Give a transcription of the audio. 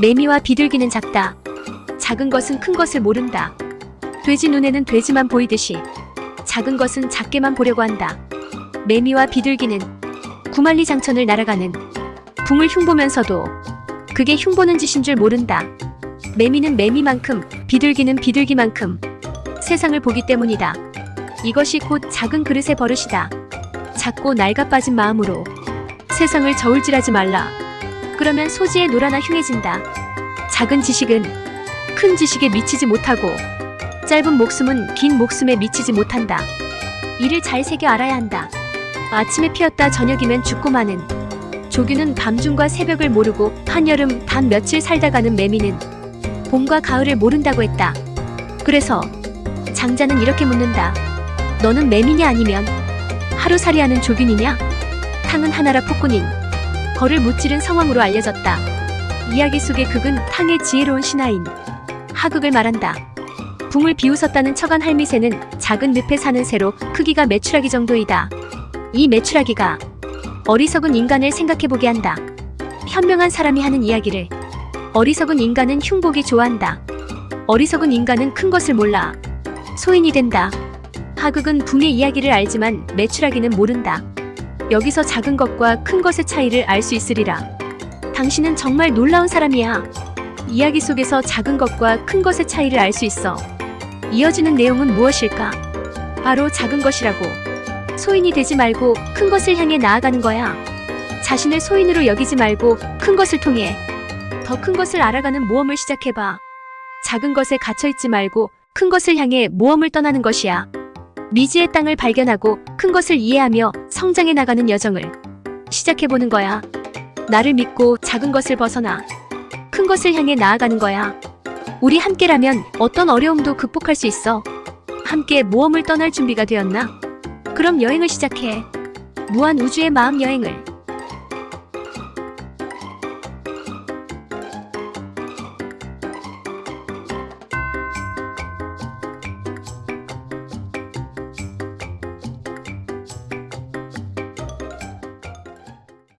매미와 비둘기는 작다. 작은 것은 큰 것을 모른다. 돼지 눈에는 돼지만 보이듯이 작은 것은 작게만 보려고 한다. 매미와 비둘기는 구만리 장천을 날아가는 붕을 흉보면서도 그게 흉보는 짓인 줄 모른다. 매미는 매미만큼 비둘기는 비둘기만큼 세상을 보기 때문이다. 이것이 곧 작은 그릇의 버릇이다. 작고 낡아 빠진 마음으로 세상을 저울질하지 말라. 그러면 소지의 노라나 흉해진다. 작은 지식은 큰 지식에 미치지 못하고 짧은 목숨은 긴 목숨에 미치지 못한다. 이를 잘 새겨 알아야 한다. 아침에 피었다 저녁이면 죽고 마는 조규는 밤중과 새벽을 모르고 한여름 단 며칠 살다 가는 매미는 봄과 가을을 모른다고 했다. 그래서 장자는 이렇게 묻는다. 너는 매미냐 아니면 하루살이하는 조균이냐? 탕은 하나라 폭군인 거를 무찌른 상황으로 알려졌다. 이야기 속의 극은 탕의 지혜로운 신하인 하극을 말한다. 붕을 비웃었다는 척한 할미새는 작은 늪에 사는 새로 크기가 메추라기 정도이다. 이 메추라기가 어리석은 인간을 생각해보게 한다. 현명한 사람이 하는 이야기를 어리석은 인간은 흉보기 좋아한다. 어리석은 인간은 큰 것을 몰라 소인이 된다. 하극은 붕의 이야기를 알지만 메추라기는 모른다. 여기서 작은 것과 큰 것의 차이를 알 수 있으리라. 당신은 정말 놀라운 사람이야. 이야기 속에서 작은 것과 큰 것의 차이를 알 수 있어. 이어지는 내용은 무엇일까? 바로 작은 것이라고. 소인이 되지 말고 큰 것을 향해 나아가는 거야. 자신을 소인으로 여기지 말고 큰 것을 통해 더 큰 것을 알아가는 모험을 시작해봐. 작은 것에 갇혀있지 말고 큰 것을 향해 모험을 떠나는 것이야. 미지의 땅을 발견하고 큰 것을 이해하며 성장해 나가는 여정을 시작해보는 거야. 나를 믿고 작은 것을 벗어나 큰 것을 향해 나아가는 거야. 우리 함께라면 어떤 어려움도 극복할 수 있어. 함께 모험을 떠날 준비가 되었나? 그럼 여행을 시작해. 무한 우주의 마음 여행을.